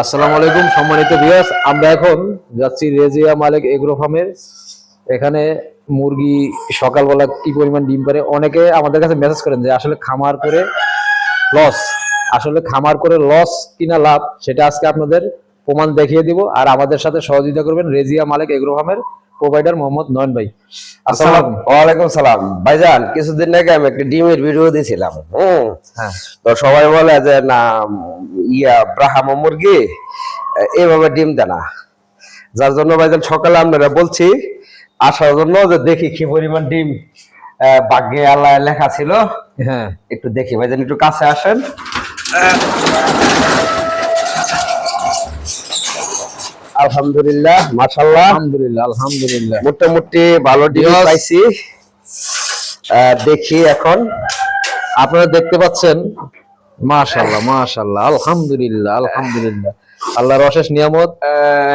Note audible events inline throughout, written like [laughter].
আসসালামু আলাইকুম, সম্মানিত বিয়াস আমরা এখন যাচ্ছি রেজিয়া মালিক এগ্রো ফার্মের। এখানে মুরগি সকালবেলা কি পরিমাণ ডিম পারে? অনেকে আমাদের কাছে মেসেজ করেন যে আসলে খামার করে লস আসলে খামার করে লস কিনা লাভ, সেটা আজকে আপনাদের প্রমাণ দেখিয়ে দিব। আর আমাদের সাথে সহযোগিতা করবেন রেজিয়া মালিক এগ্রো ফার্মের প্রোভাইডার মোহাম্মদ নয়ন ভাই। আসসালাম ওয়ালাইকুম সালাম। ভাইজান কিছুদিন আগে আমি একটা ডিমের ভিডিও দিয়েছিলাম হুম? হ্যাঁ। তো সবাই বলে যে না ইয়া ব্রাহ্মা মুরগি এভাবে ডিম দেয় না। যার জন্য ভাইজান সকালে আপনারা বলছি আসার জন্য যে দেখি কি পরিমাণ ডিম আহ, ভাগ্যে আল্লাহ লেখা ছিল। হ্যাঁ। একটু দেখি ভাইজান একটু কাছে আসেন। আলহামদুলিল্লাহ মাশাল্লাহ আলহামদুলিল্লাহ আলহামদুলিল্লাহ। মোটামুটি ভালো Yes. পাইছি। দেখি এখন। আপনারা দেখতে পাচ্ছেন? মাশাআল্লাহ মাশাআল্লাহ আলহামদুলিল্লাহ আলহামদুলিল্লাহ। আল্লাহর অশেষ নিয়ামত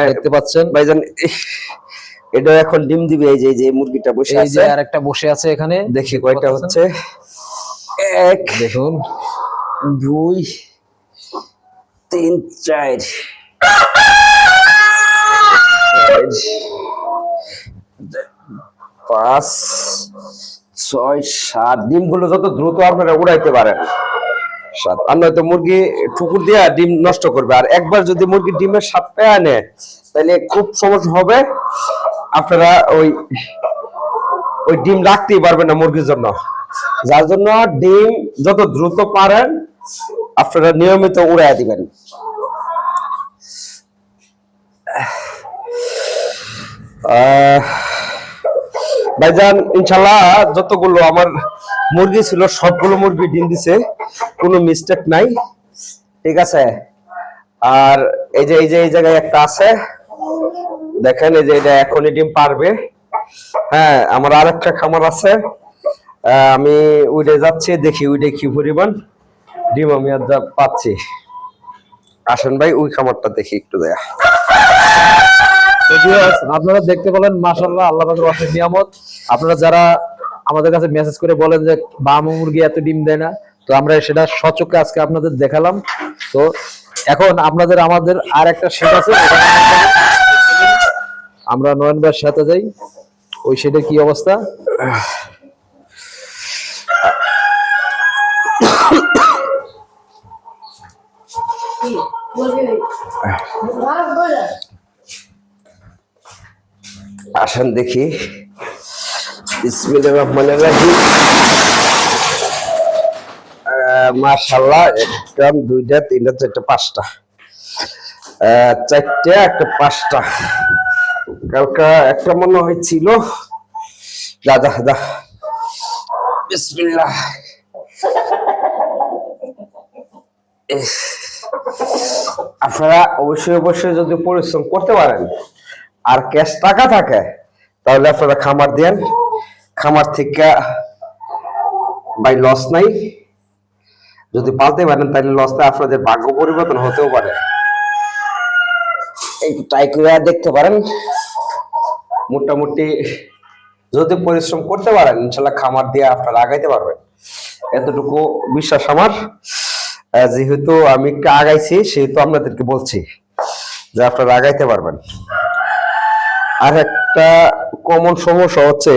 দেখতে পাচ্ছেন। ভাইজান এটা এখন ডিম দিবে এই যে এই যে মুরগিটা বসে আছে এই যে আরেকটা বসে আছে এখানে। দেখি কয়টা হচ্ছে। এক দেখুন। দুই তিন চার। পাঁচ, ছয়, সাত। ডিমগুলো যত দ্রুত আপনারা উড়াইতে পারেন, সাত। আর নয়তো মুরগি, ঠুকুর দিয়ে ডিম নষ্ট করবে। আর একবার যদি মুরগি ডিমের স্বাদ পেয়ে আনে তাহলে খুব সমস্যা হবে আপনারা ওই ওই ডিম রাখতেই পারবেন না মুরগির জন্য। যার জন্য ডিম যত দ্রুত পারেন, আপনারা নিয়মিত উড়াইয়া দিবেন। ভাইজান, ইনশাল্লাহ যতগুলো আমার মুরগি ছিল, সবগুলো মুরগি ডিম দিছে, কোনো মিস্টেক নাই। ঠিক আছে? আর এই যে এই যে, এই জায়গায় একটা আছে। দেখেন, এই যে এটা এখনই ডিম পারবে। হ্যাঁ আমার আর একটা খামার আছে। আমি উইডে যাচ্ছি, দেখি উইডে কি পরিমাণ ডিম আমি আর পাচ্ছি। আসেন ভাই, ওই খামারটা দেখি একটু দেয়া। আপনারা দেখতে পেলেন মাশাআল্লাহ আল্লাহ পাকের অশেষ নিয়ামত। আপনারা যারা আমাদের কাছে মেসেজ করে বলেন যে বাম মুরগি এত ডিম দেয় না তো আমরা সেটা সচক্ষে আজকে আপনাদের দেখালাম। তো এখন আপনাদের আমাদের আর একটা সেট আছে আমরা নয়ন ভাইয়ের সাথে যাই। ওই সেটের কি অবস্থা? [coughs] [coughs] আসেন দেখি। বিসমিল্লাহির রহমানির রহিম। আহ, মাশাআল্লাহ একটা দুইটা তিনটা চারটা পাঁচটা। চারটা একটা পাঁচটা। কালকা একটা মনে হয়েছিল দাদা দা বিসমিল্লাহ। আপনারা অবশ্যই অবশ্যই যদি পরিশ্রম করতে পারেন আর ক্যাশ টাকা থাকে, তাহলে আপনারা খামার দেন। খামার থেকে ভাই লস নাই। যদি পালতে পারেন, তাহলে লসটা আপনাদের ভাগ্য পরিবর্তন হতেও পারে। এই ট্রাই করে দেখতে পারেন, মোটামুটি যদি পরিশ্রম করতে পারেন, ইনশাল্লাহ খামার দিয়ে আপনারা আগাইতে পারবেন। এতটুকু বিশ্বাস আমার। যেহেতু আমি একটু আগাইছি, সেহেতু আপনাদেরকে বলছি যে আপনারা আগাইতে পারবেন। আর একটা কমন সমস্যা হচ্ছে